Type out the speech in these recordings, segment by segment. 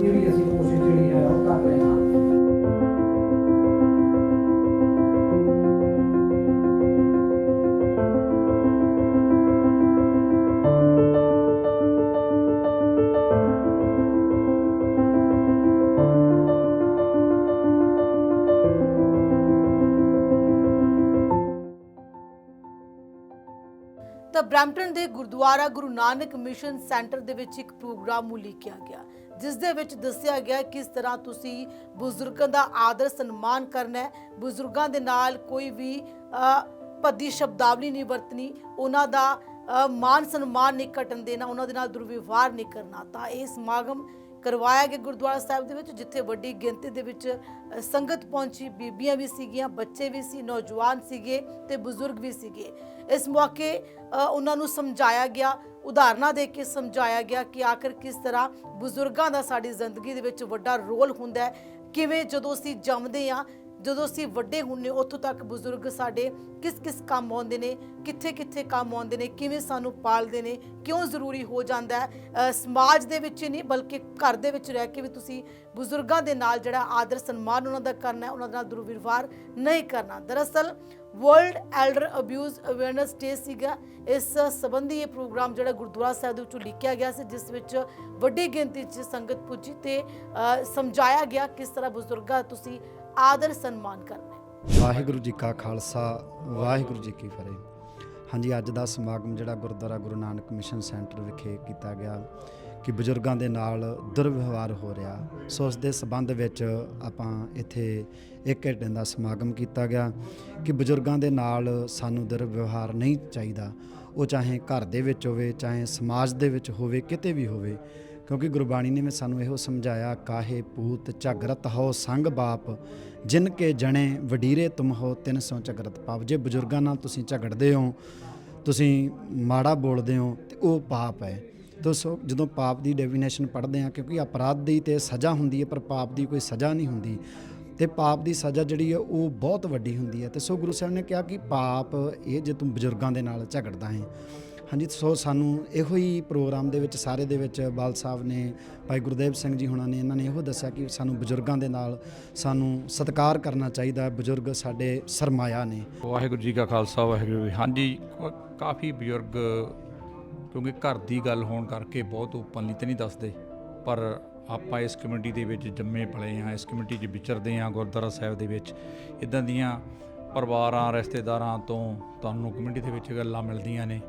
ਪੂਰੀ ਅਸੀਂ ਕੋਸ਼ਿਸ਼ ਜਿਹੜੀ ਹੈ ਉਹ ਕਰ ਰਹੇ ਹਾਂ। ਤਾਂ ਬ੍ਰੈਂਪਟਨ ਦੇ ਗੁਰਦੁਆਰਾ ਗੁਰੂ ਨਾਨਕ ਮਿਸ਼ਨ ਸੈਂਟਰ ਦੇ ਵਿੱਚ ਇੱਕ ਪ੍ਰੋਗਰਾਮ ਉਲੀਕਿਆ ਗਿਆ। ਜਿਸ ਦੇ ਵਿੱਚ ਦੱਸਿਆ ਗਿਆ ਕਿਸ ਤਰ੍ਹਾਂ ਤੁਸੀਂ ਬਜ਼ੁਰਗਾਂ ਦਾ ਆਦਰ ਸਨਮਾਨ ਕਰਨਾ ਹੈ। ਬਜ਼ੁਰਗਾਂ ਦੇ ਨਾਲ ਕੋਈ ਵੀ ਭੱਦੀ ਸ਼ਬਦਾਵਲੀ ਨਹੀਂ ਵਰਤਣੀ ਉਹਨਾਂ ਦਾ ਅ, ਮਾਨ ਸਨਮਾਨ ਨਹੀਂ ਘਟਣ ਦੇਣਾ ਉਹਨਾਂ ਦੇ ਨਾਲ ਦੁਰਵਿਵਹਾਰ ਨਹੀਂ ਕਰਨਾ। ਤਾਂ ਇਹ ਸਮਾਗਮ ਕਰਵਾਇਆ ਗਿਆ ਗੁਰਦੁਆਰਾ ਸਾਹਿਬ ਦੇ ਵਿੱਚ ਜਿੱਥੇ ਵੱਡੀ ਗਿਣਤੀ ਦੇ ਵਿੱਚ ਸੰਗਤ ਪਹੁੰਚੀ। ਬੀਬੀਆਂ ਵੀ ਸੀਗੀਆਂ ਬੱਚੇ ਵੀ ਸੀ ਨੌਜਵਾਨ ਸੀਗੇ ਤੇ ਬਜ਼ੁਰਗ ਵੀ ਸੀਗੇ। ਇਸ ਮੌਕੇ ਉਹਨਾਂ ਨੂੰ ਸਮਝਾਇਆ ਗਿਆ ਉਦਾਹਰਨਾਂ ਦੇ ਕੇ ਸਮਝਾਇਆ ਗਿਆ ਕਿ ਆਖਰ ਕਿਸ ਤਰ੍ਹਾਂ ਬਜ਼ੁਰਗਾਂ ਦਾ ਸਾਡੀ ਜ਼ਿੰਦਗੀ ਦੇ ਵਿੱਚ ਵੱਡਾ ਰੋਲ ਹੁੰਦਾ ਹੈ। ਕਿਵੇਂ ਜਦੋਂ ਅਸੀਂ ਜੰਮਦੇ ਹਾਂ, ਜਦੋਂ ਅਸੀਂ ਵੱਡੇ ਹੁੰਨੇ ਉੱਥੋਂ ਤੱਕ ਬਜ਼ੁਰਗ ਸਾਡੇ ਕਿਸ ਕਿਸ ਕੰਮ ਆਉਂਦੇ ਨੇ ਕਿੱਥੇ ਕਿੱਥੇ ਕੰਮ ਆਉਂਦੇ ਨੇ, ਕਿਵੇਂ ਸਾਨੂੰ ਪਾਲਦੇ ਨੇ, ਕਿਉਂ ਜ਼ਰੂਰੀ ਹੋ ਜਾਂਦਾ ਹੈ। ਸਮਾਜ ਦੇ ਵਿੱਚ ਹੀ ਨਹੀਂ, ਬਲਕਿ ਘਰ ਦੇ ਵਿੱਚ ਰਹਿ ਕੇ ਵੀ ਤੁਸੀਂ ਬਜ਼ੁਰਗਾਂ ਦੇ ਨਾਲ ਜਿਹੜਾ ਆਦਰ ਸਨਮਾਨ ਉਹਨਾਂ ਦਾ ਕਰਨਾ ਹੈ, ਉਹਨਾਂ ਦੇ ਨਾਲ ਦੁਰਵਿਵਹਾਰ ਨਹੀਂ ਕਰਨਾ। ਦਰਅਸਲ world elder abuse awareness day ਸੀਗਾ। ਇਸ ਸੰਬੰਧੀ ਇਹ ਪ੍ਰੋਗਰਾਮ ਜਿਹੜਾ ਗੁਰਦੁਆਰਾ ਸਾਹਿਬ ਦੇ ਵਿੱਚੋਂ ਲਿਖਿਆ ਗਿਆ ਸੀ, ਜਿਸ ਵਿੱਚ ਵੱਡੀ ਗਿਣਤੀ 'ਚ ਸੰਗਤ ਪੁੱਜੀ ਤੇ ਸਮਝਾਇਆ ਗਿਆ ਕਿਸ ਤਰ੍ਹਾਂ ਬਜ਼ੁਰਗਾਂ ਦਾ ਤੁਸੀਂ ਆਦਰ ਸਨਮਾਨ ਕਰਨਾ ਵਾਹਿਗੁਰੂ ਜੀ ਕਾ ਖਾਲਸਾ, ਵਾਹਿਗੁਰੂ ਜੀ ਕੀ ਫਤਿਹ। ਹਾਂਜੀ, ਅੱਜ ਦਾ ਸਮਾਗਮ ਜਿਹੜਾ ਗੁਰਦੁਆਰਾ ਗੁਰੂ ਨਾਨਕ ਮਿਸ਼ਨ ਸੈਂਟਰ ਵਿਖੇ ਕੀਤਾ ਗਿਆ। ਕਿ ਬਜ਼ੁਰਗਾਂ ਦੇ ਨਾਲ ਦੁਰਵਿਵਹਾਰ ਹੋ ਰਿਹਾ। ਸੋ ਉਸ ਦੇ ਸਬੰਧ ਵਿੱਚ ਆਪਾਂ ਇੱਥੇ ਇੱਕ ਘੰਟੇ ਦਾ ਸਮਾਗਮ ਕੀਤਾ ਗਿਆ ਕਿ ਬਜ਼ੁਰਗਾਂ ਦੇ ਨਾਲ ਸਾਨੂੰ ਦੁਰਵਿਵਹਾਰ ਨਹੀਂ ਚਾਹੀਦਾ। ਉਹ ਚਾਹੇ ਘਰ ਦੇ ਵਿੱਚ ਹੋਵੇ, ਚਾਹੇ ਸਮਾਜ ਦੇ ਵਿੱਚ ਹੋਵੇ, ਕਿਤੇ ਵੀ ਹੋਵੇ। ਕਿਉਂਕਿ ਗੁਰਬਾਣੀ ਨੇ ਵੀ ਸਾਨੂੰ ਇਹੋ ਸਮਝਾਇਆ, ਕਾਹੇ ਪੂਤ ਝਗਰਤ ਹੋ ਸੰਗ ਬਾਪ, ਜਿਨ ਕੇ ਜਣੇ ਵਡੀਰੇ ਤੁਮ ਹੋ ਤਿਨ ਸੋ ਝਗਰਤ ਪਾਪ। ਜੇ ਬਜ਼ੁਰਗਾਂ ਨਾਲ ਤੁਸੀਂ ਝਗੜਦੇ ਹੋ, ਤੁਸੀਂ ਮਾੜਾ ਬੋਲਦੇ ਹੋ, ਤੇ ਉਹ ਪਾਪ ਹੈ। ਦੋਸਤੋ ਜਦੋਂ ਪਾਪ ਦੀ ਡੈਫੀਨੇਸ਼ਨ ਪੜ੍ਹਦੇ ਆ ਕਿਉਂਕਿ ਅਪਰਾਧ ਦੀ ਤੇ ਸਜ਼ਾ ਹੁੰਦੀ ਹੈ, ਪਰ ਪਾਪ ਦੀ ਕੋਈ ਸਜ਼ਾ ਨਹੀਂ ਹੁੰਦੀ। ਤੇ ਪਾਪ ਦੀ ਸਜ਼ਾ ਜਿਹੜੀ ਹੈ, ਉਹ ਬਹੁਤ ਵੱਡੀ ਹੁੰਦੀ ਹੈ। ਤੇ ਸੋ ਗੁਰੂ ਸਾਹਿਬ ਨੇ ਕਿਹਾ ਕਿ ਪਾਪ, ਇਹ ਜੇ ਤੂੰ ਬਜ਼ੁਰਗਾਂ ਦੇ ਨਾਲ ਝਗੜਦਾ ਹੈ। ਹਾਂਜੀ, ਸੋ ਸਾਨੂੰ ਇਹੋ ਹੀ ਪ੍ਰੋਗਰਾਮ ਦੇ ਵਿੱਚ, ਸਾਰੇ ਦੇ ਵਿੱਚ ਬਾਲ ਸਾਹਿਬ ਨੇ, ਭਾਈ ਗੁਰਦੇਵ ਸਿੰਘ ਜੀ ਹੁਣਾਂ ਨੇ, ਇਹਨਾਂ ਨੇ ਇਹੋ ਦੱਸਿਆ ਕਿ ਸਾਨੂੰ ਬਜ਼ੁਰਗਾਂ ਦੇ ਨਾਲ ਸਾਨੂੰ ਸਤਿਕਾਰ ਕਰਨਾ ਚਾਹੀਦਾ ਹੈ। ਬਜ਼ੁਰਗ ਸਾਡੇ ਸਰਮਾਇਆ ਨੇ। ਵਾਹਿਗੁਰੂ ਜੀ ਕਾ ਖਾਲਸਾ, ਵਾਹਿਗੁਰੂ ਜੀ ਹਾਂਜੀ, ਕਾਫੀ ਬਜ਼ੁਰਗ ਕਿਉਂਕਿ ਘਰ ਦੀ ਗੱਲ ਹੋਣ ਕਰਕੇ ਬਹੁਤ ਓਪਨਲੀ ਤੇ ਨਹੀਂ ਦੱਸਦੇ। ਪਰ ਆਪਾਂ ਇਸ ਕਮੇਟੀ ਦੇ ਵਿੱਚ ਜੰਮੇ ਪਲੇ ਹਾਂ, ਇਸ ਕਮੇਟੀ 'ਚ ਵਿਚਰਦੇ ਹਾਂ ਗੁਰਦੁਆਰਾ ਸਾਹਿਬ ਦੇ ਵਿੱਚ। ਇਦਾਂ ਦੀਆਂ ਪਰਿਵਾਰਾਂ, ਰਿਸ਼ਤੇਦਾਰਾਂ ਤੋਂ ਤੁਹਾਨੂੰ ਕਮੇਟੀ ਦੇ ਵਿੱਚ ਗੱਲਾਂ ਮਿਲਦੀਆਂ ਨੇ।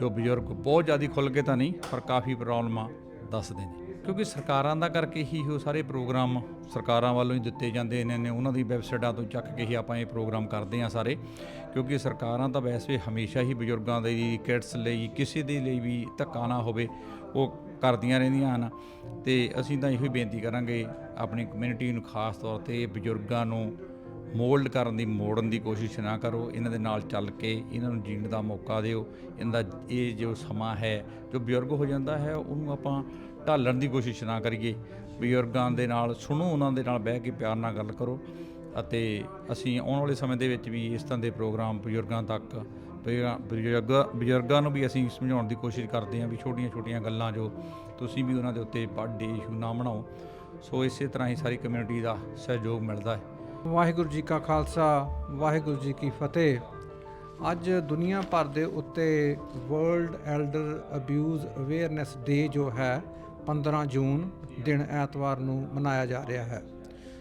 ਜੋ ਬਜ਼ੁਰਗ ਬਹੁਤ ਜ਼ਿਆਦਾ ਖੁੱਲ ਕੇ ਤਾਂ ਨਹੀਂ, ਪਰ ਕਾਫੀ ਪ੍ਰੋਬਲਮਾਂ ਦੱਸਦੇ ਨੇ। ਕਿਉਂਕਿ ਸਰਕਾਰਾਂ ਦਾ ਕਰਕੇ ਹੀ ਉਹ ਸਾਰੇ ਪ੍ਰੋਗਰਾਮ ਸਰਕਾਰਾਂ ਵੱਲੋਂ ਹੀ ਦਿੱਤੇ ਜਾਂਦੇ ਨੇ ਨੇ ਉਹਨਾਂ ਦੀ ਵੈਬਸਾਈਟਾਂ ਤੋਂ ਚੱਕ ਕੇ ਹੀ ਆਪਾਂ ਇਹ ਪ੍ਰੋਗਰਾਮ ਕਰਦੇ ਹਾਂ ਸਾਰੇ। ਕਿਉਂਕਿ ਸਰਕਾਰਾਂ ਤਾਂ ਵੈਸੇ ਹਮੇਸ਼ਾ ਹੀ ਬਜ਼ੁਰਗਾਂ ਦੇ ਲਈ, ਕਿਡਸ ਲਈ, ਕਿਸੇ ਦੇ ਲਈ ਵੀ ਧੱਕਾ ਨਾ ਹੋਵੇ, ਉਹ ਕਰਦੀਆਂ ਰਹਿੰਦੀਆਂ ਹਨ। ਤੇ ਅਸੀਂ ਤਾਂ ਇਹੋ ਹੀ ਬੇਨਤੀ ਕਰਾਂਗੇ ਆਪਣੀ ਕਮਿਊਨਿਟੀ ਨੂੰ ਖਾਸ ਤੌਰ ਤੇ ਬਜ਼ੁਰਗਾਂ ਨੂੰ ਮੋਲਡ ਕਰਨ ਦੀ, ਮੋੜਨ ਦੀ ਕੋਸ਼ਿਸ਼ ਨਾ ਕਰੋ। ਇਹਨਾਂ ਦੇ ਨਾਲ ਚੱਲ ਕੇ ਇਹਨਾਂ ਨੂੰ ਜੀਣ ਦਾ ਮੌਕਾ ਦਿਓ। ਇਹਨਾਂ ਦਾ ਇਹ ਜੋ ਸਮਾਂ ਹੈ, ਜੋ ਬਜ਼ੁਰਗ ਹੋ ਜਾਂਦਾ ਹੈ, ਉਹਨੂੰ ਆਪਾਂ ਢਾਲਣ ਦੀ ਕੋਸ਼ਿਸ਼ ਨਾ ਕਰੀਏ, ਬਜ਼ੁਰਗਾਂ ਦੇ ਨਾਲ ਸੁਣੋ, ਉਹਨਾਂ ਦੇ ਨਾਲ ਬਹਿ ਕੇ ਪਿਆਰ ਨਾਲ ਗੱਲ ਕਰੋ ਅਤੇ ਅਸੀਂ ਆਉਣ ਵਾਲੇ ਸਮੇਂ ਦੇ ਵਿੱਚ ਵੀ ਇਸ ਤਰ੍ਹਾਂ ਦੇ ਪ੍ਰੋਗਰਾਮ ਬਜ਼ੁਰਗਾਂ ਤੱਕ, ਬਜ਼ੁਰਗਾਂ- ਬਜ਼ੁਰਗਾਂ ਨੂੰ ਵੀ ਅਸੀਂ ਸਮਝਾਉਣ ਦੀ ਕੋਸ਼ਿਸ਼ ਕਰਦੇ ਹਾਂ ਵੀ ਛੋਟੀਆਂ-ਛੋਟੀਆਂ ਗੱਲਾਂ ਜੋ ਤੁਸੀਂ ਵੀ ਉਹਨਾਂ ਦੇ ਉੱਤੇ ਬਰਥਡੇ ਇਸ਼ੂ ਨਾ ਬਣਾਓ। ਸੋ ਇਸੇ ਤਰ੍ਹਾਂ ਹੀ ਸਾਰੀ ਕਮਿਊਨਿਟੀ ਦਾ ਸਹਿਯੋਗ ਮਿਲਦਾ ਹੈ। ਵਾਹਿਗੁਰੂ ਜੀ ਕਾ ਖਾਲਸਾ, ਵਾਹਿਗੁਰੂ ਜੀ ਕੀ ਫਤਿਹ। ਅੱਜ ਦੁਨੀਆ ਭਰ ਦੇ ਉੱਤੇ world elder abuse awareness day ਜੋ ਹੈ 15 ਜੂਨ ਦਿਨ ਐਤਵਾਰ ਨੂੰ ਮਨਾਇਆ ਜਾ ਰਿਹਾ ਹੈ।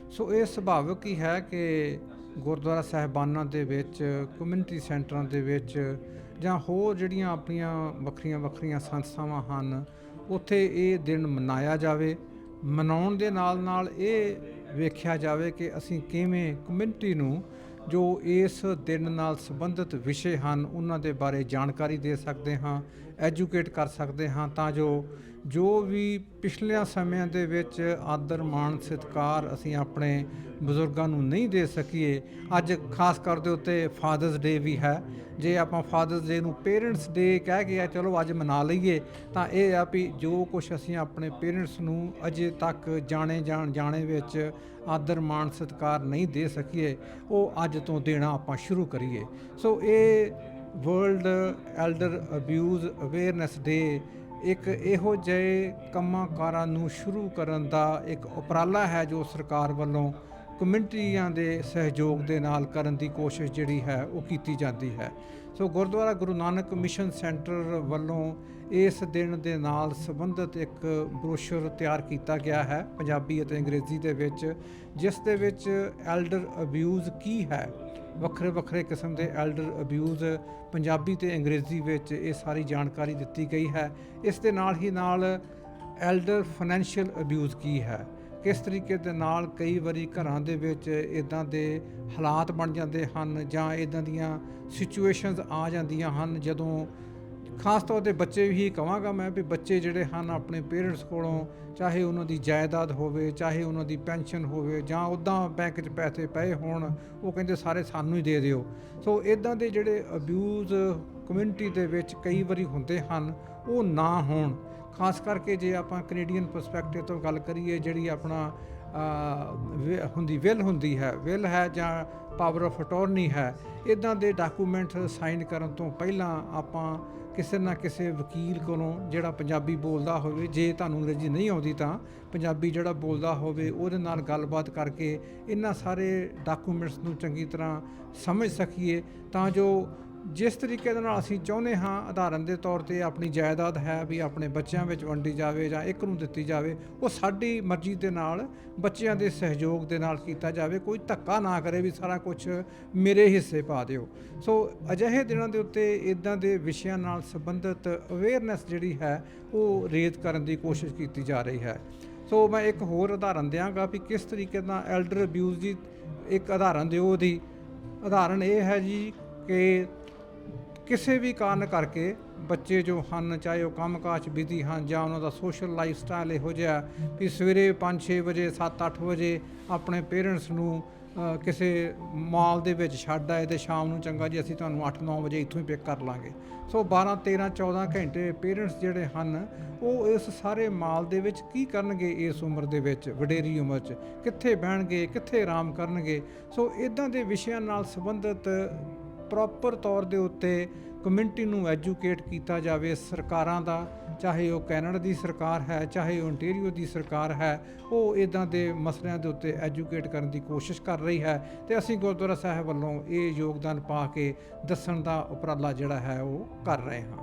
ਸੋ ਇਹ ਸੁਭਾਵਿਕ ਹੀ ਹੈ ਕਿ ਗੁਰਦੁਆਰਾ ਸਾਹਿਬਾਨਾਂ ਦੇ ਵਿੱਚ ਕਮਿਊਨਿਟੀ ਸੈਂਟਰਾਂ ਦੇ ਵਿੱਚ ਜਾਂ ਹੋਰ ਜਿਹੜੀਆਂ ਆਪਣੀਆਂ ਵੱਖਰੀਆਂ ਵੱਖਰੀਆਂ ਸੰਸਥਾਵਾਂ ਹਨ, ਉੱਥੇ ਇਹ ਦਿਨ ਮਨਾਇਆ ਜਾਵੇ। ਮਨਾਉਣ ਦੇ ਨਾਲ ਨਾਲ ਇਹ ਵੇਖਿਆ ਜਾਵੇ ਕਿ ਅਸੀਂ ਕਿਵੇਂ ਕਮਿਊਨਿਟੀ ਨੂੰ ਜੋ ਇਸ ਦਿਨ ਨਾਲ ਸੰਬੰਧਿਤ ਵਿਸ਼ੇ ਹਨ, ਉਹਨਾਂ ਦੇ ਬਾਰੇ ਜਾਣਕਾਰੀ ਦੇ ਸਕਦੇ ਹਾਂ। ਐਜੂਕੇਟ ਕਰ ਸਕਦੇ ਹਾਂ ਤਾਂ ਜੋ ਜੋ ਵੀ ਪਿਛਲਿਆਂ ਸਮਿਆਂ ਦੇ ਵਿੱਚ ਆਦਰ, ਮਾਣ, ਸਤਿਕਾਰ ਅਸੀਂ ਆਪਣੇ ਬਜ਼ੁਰਗਾਂ ਨੂੰ ਨਹੀਂ ਦੇ ਸਕੀਏ, ਅੱਜ ਖਾਸ ਕਰ ਦੇ ਉੱਤੇ ਫਾਦਰਸ ਡੇ ਵੀ ਹੈ। ਜੇ ਆਪਾਂ ਫਾਦਰਸ ਡੇ ਨੂੰ ਪੇਰੈਂਟਸ ਡੇ ਕਹਿ ਕੇ ਆ, ਚਲੋ ਅੱਜ ਮਨਾ ਲਈਏ, ਤਾਂ ਇਹ ਆ ਵੀ ਜੋ ਕੁਝ ਅਸੀਂ ਆਪਣੇ ਪੇਰੈਂਟਸ ਨੂੰ ਅਜੇ ਤੱਕ ਜਾਣੇ ਜਾਣ ਜਾਣੇ ਵਿੱਚ ਆਦਰ, ਮਾਣ, ਸਤਿਕਾਰ ਨਹੀਂ ਦੇ ਸਕੀਏ, ਉਹ ਅੱਜ ਤੋਂ ਦੇਣਾ ਆਪਾਂ ਸ਼ੁਰੂ ਕਰੀਏ। ਸੋ ਇਹ world elder abuse awareness day ਇੱਕ ਇਹੋ ਜਿਹੇ ਕੰਮਾਂ ਕਾਰਾਂ ਨੂੰ ਸ਼ੁਰੂ ਕਰਨ ਦਾ ਇੱਕ ਉਪਰਾਲਾ ਹੈ ਜੋ ਸਰਕਾਰ ਵੱਲੋਂ ਕਮਿਊਨਿਟੀਆਂ ਦੇ ਸਹਿਯੋਗ ਦੇ ਨਾਲ ਕਰਨ ਦੀ ਕੋਸ਼ਿਸ਼ ਜਿਹੜੀ ਹੈ, ਉਹ ਕੀਤੀ ਜਾਂਦੀ ਹੈ। ਸੋ ਗੁਰਦੁਆਰਾ ਗੁਰੂ ਨਾਨਕ ਮਿਸ਼ਨ ਸੈਂਟਰ ਵੱਲੋਂ ਇਸ ਦਿਨ ਦੇ ਨਾਲ ਸੰਬੰਧਿਤ ਇੱਕ ਬਰੋਸ਼ਰ ਤਿਆਰ ਕੀਤਾ ਗਿਆ ਹੈ, ਪੰਜਾਬੀ ਅਤੇ ਅੰਗਰੇਜ਼ੀ ਦੇ ਵਿੱਚ, ਜਿਸ ਦੇ ਵਿੱਚ ਐਲਡਰ ਅਬਿਊਜ਼ ਕੀ ਹੈ? ਵੱਖਰੇ ਵੱਖਰੇ ਕਿਸਮ ਦੇ ਐਲਡਰ ਅਬਿਊਜ਼ ਪੰਜਾਬੀ ਤੇ ਅੰਗਰੇਜ਼ੀ ਵਿੱਚ ਇਹ ਸਾਰੀ ਜਾਣਕਾਰੀ ਦਿੱਤੀ ਗਈ ਹੈ। ਇਸ ਦੇ ਨਾਲ ਹੀ ਨਾਲ ਐਲਡਰ ਫਾਈਨੈਂਸ਼ੀਅਲ ਅਬਿਊਜ਼ ਕੀ ਹੈ? ਕਿਸ ਤਰੀਕੇ ਦੇ ਨਾਲ ਕਈ ਵਾਰੀ ਘਰਾਂ ਦੇ ਵਿੱਚ ਇਦਾਂ ਦੇ ਹਾਲਾਤ ਬਣ ਜਾਂਦੇ ਹਨ ਜਾਂ ਇਦਾਂ ਦੀਆਂ ਸਿਚੁਏਸ਼ਨਸ ਆ ਜਾਂਦੀਆਂ ਹਨ? ਜਦੋਂ ਖਾਸ ਤੌਰ ਤੇ ਬੱਚੇ ਵੀ ਕਹਾਂਗਾ ਮੈਂ ਵੀ ਬੱਚੇ ਜਿਹੜੇ ਹਨ ਆਪਣੇ ਪੇਰੈਂਟਸ ਕੋਲੋਂ, ਚਾਹੇ ਉਹਨਾਂ ਦੀ ਜਾਇਦਾਦ ਹੋਵੇ, ਚਾਹੇ ਉਹਨਾਂ ਦੀ ਪੈਨਸ਼ਨ ਹੋਵੇ ਜਾਂ ਉਦਾਂ ਬੈਂਕ 'ਚ ਪੈਸੇ ਪਏ ਹੋਣ, ਉਹ ਕਹਿੰਦੇ ਸਾਰੇ ਸਾਨੂੰ ਹੀ ਦੇ ਦਿਓ। ਸੋ ਇਦਾਂ ਦੇ ਜਿਹੜੇ ਅਬਿਊਜ਼ ਕਮਿਊਨਿਟੀ ਦੇ ਵਿੱਚ ਕਈ ਵਾਰੀ ਹੁੰਦੇ ਹਨ, ਉਹ ਨਾ ਹੋਣ। ਖਾਸ ਕਰਕੇ ਜੇ ਆਪਾਂ ਕੈਨੇਡੀਅਨ ਪਰਸਪੈਕਟਿਵ ਤੋਂ ਗੱਲ ਕਰੀਏ, ਜਿਹੜੀ ਆਪਣਾ ਵਿ- ਹੁੰਦੀ, ਵਿਲ ਹੁੰਦੀ ਹੈ, ਵਿਲ ਹੈ ਜਾਂ ਪਾਵਰ ਆਫ ਅਟਾਰਨੀ ਹੈ, ਇਦਾਂ ਦੇ ਡਾਕੂਮੈਂਟ ਸਾਈਨ ਕਰਨ ਤੋਂ ਪਹਿਲਾਂ ਆਪਾਂ ਕਿਸੇ ਨਾ ਕਿਸੇ ਵਕੀਲ ਕੋਲੋਂ ਜਿਹੜਾ ਪੰਜਾਬੀ ਬੋਲਦਾ ਹੋਵੇ, ਜੇ ਤੁਹਾਨੂੰ ਅੰਗਰੇਜ਼ੀ ਨਹੀਂ ਆਉਂਦੀ ਤਾਂ ਪੰਜਾਬੀ ਜਿਹੜਾ ਬੋਲਦਾ ਹੋਵੇ, ਉਹਦੇ ਨਾਲ ਗੱਲਬਾਤ ਕਰਕੇ ਇਹਨਾਂ ਸਾਰੇ ਡਾਕੂਮੈਂਟਸ ਨੂੰ ਚੰਗੀ ਤਰ੍ਹਾਂ ਸਮਝ ਸਕੀਏ, ਤਾਂ ਜੋ ਜਿਸ ਤਰੀਕੇ ਦੇ ਨਾਲ ਅਸੀਂ ਚਾਹੁੰਦੇ ਹਾਂ, ਉਦਾਹਰਨ ਦੇ ਤੌਰ ਤੇ ਆਪਣੀ ਜਾਇਦਾਦ ਹੈ ਵੀ ਆਪਣੇ ਬੱਚਿਆਂ ਵਿੱਚ ਵੰਡੀ ਜਾਵੇ ਜਾਂ ਇੱਕ ਨੂੰ ਦਿੱਤੀ ਜਾਵੇ, ਉਹ ਸਾਡੀ ਮਰਜ਼ੀ ਦੇ ਨਾਲ, ਬੱਚਿਆਂ ਦੇ ਸਹਿਯੋਗ ਦੇ ਨਾਲ ਕੀਤਾ ਜਾਵੇ। ਕੋਈ ਧੱਕਾ ਨਾ ਕਰੇ ਵੀ ਸਾਰਾ ਕੁਝ ਮੇਰੇ ਹਿੱਸੇ ਪਾ ਦਿਓ। ਸੋ ਅਜਿਹੇ ਦਿਨਾਂ ਦੇ ਉੱਤੇ ਇਦਾਂ ਦੇ ਵਿਸ਼ਿਆਂ ਨਾਲ ਸੰਬੰਧਿਤ ਅਵੇਅਰਨੈਸ ਜਿਹੜੀ ਹੈ, ਉਹ ਰੇਤ ਕਰਨ ਦੀ ਕੋਸ਼ਿਸ਼ ਕੀਤੀ ਜਾ ਰਹੀ ਹੈ। ਸੋ ਮੈਂ ਇੱਕ ਹੋਰ ਉਦਾਹਰਨ ਦਿਆਂਗਾ ਵੀ ਕਿਸ ਤਰੀਕੇ ਨਾਲ ਐਲਡਰ ਅਬਿਊਜ਼ ਦੀ ਇੱਕ ਉਦਾਹਰਨ ਦਿਓ ਉਹਦੀ। ਉਦਾਹਰਨ ਇਹ ਹੈ ਜੀ ਕਿ ਕਿਸੇ ਵੀ ਕਾਰਨ ਕਰਕੇ ਬੱਚੇ ਜੋ ਹਨ, ਚਾਹੇ ਉਹ ਕੰਮਕਾਜ ਬਿਜ਼ੀ ਹਨ ਜਾਂ ਉਹਨਾਂ ਦਾ ਸੋਸ਼ਲ ਲਾਈਫ ਸਟਾਈਲ ਇਹੋ ਜਿਹਾ ਵੀ ਸਵੇਰੇ 5-6 ਵਜੇ 7-8 ਵਜੇ ਆਪਣੇ ਪੇਰੈਂਟਸ ਨੂੰ ਕਿਸੇ ਮਾਲ ਦੇ ਵਿੱਚ ਛੱਡ ਆਏ ਤੇ ਸ਼ਾਮ ਨੂੰ ਚੰਗਾ ਜੀ ਅਸੀਂ ਤੁਹਾਨੂੰ 8-9 ਵਜੇ ਇੱਥੋਂ ਹੀ ਪਿਕ ਕਰ ਲਾਂਗੇ। ਸੋ 12 13 14 ਘੰਟੇ ਪੇਰੈਂਟਸ ਜਿਹੜੇ ਹਨ, ਉਹ ਇਸ ਸਾਰੇ ਮਾਲ ਦੇ ਵਿੱਚ ਕੀ ਕਰਨਗੇ ਇਸ ਉਮਰ ਦੇ ਵਿੱਚ, ਵਡੇਰੀ ਉਮਰ 'ਚ? ਕਿੱਥੇ ਬਹਿਣਗੇ, ਕਿੱਥੇ ਆਰਾਮ ਕਰਨਗੇ? ਸੋ ਇਦਾਂ ਦੇ ਵਿਸ਼ਿਆਂ ਨਾਲ ਸੰਬੰਧਿਤ ਪ੍ਰੋਪਰ ਤੌਰ ਦੇ ਉੱਤੇ ਕਮਿਊਨਿਟੀ ਨੂੰ ਐਜੂਕੇਟ ਕੀਤਾ ਜਾਵੇ ਸਰਕਾਰਾਂ ਦਾ, ਚਾਹੇ ਉਹ ਕੈਨੇਡਾ ਦੀ ਸਰਕਾਰ ਹੈ, ਚਾਹੇ ਓਨਟਾਰੀਓ ਦੀ ਸਰਕਾਰ ਹੈ, ਉਹ ਇਦਾਂ ਦੇ ਮਸਲਿਆਂ ਦੇ ਉੱਤੇ ਐਜੂਕੇਟ ਕਰਨ ਦੀ ਕੋਸ਼ਿਸ਼ ਕਰ ਰਹੀ ਹੈ ਤੇ ਅਸੀਂ ਗੁਰਦੁਆਰਾ ਸਾਹਿਬ ਵੱਲੋਂ ਇਹ ਯੋਗਦਾਨ ਪਾ ਕੇ ਦੱਸਣ ਦਾ ਉਪਰਾਲਾ ਜਿਹੜਾ ਹੈ ਉਹ ਕਰ ਰਹੇ ਹਾਂ।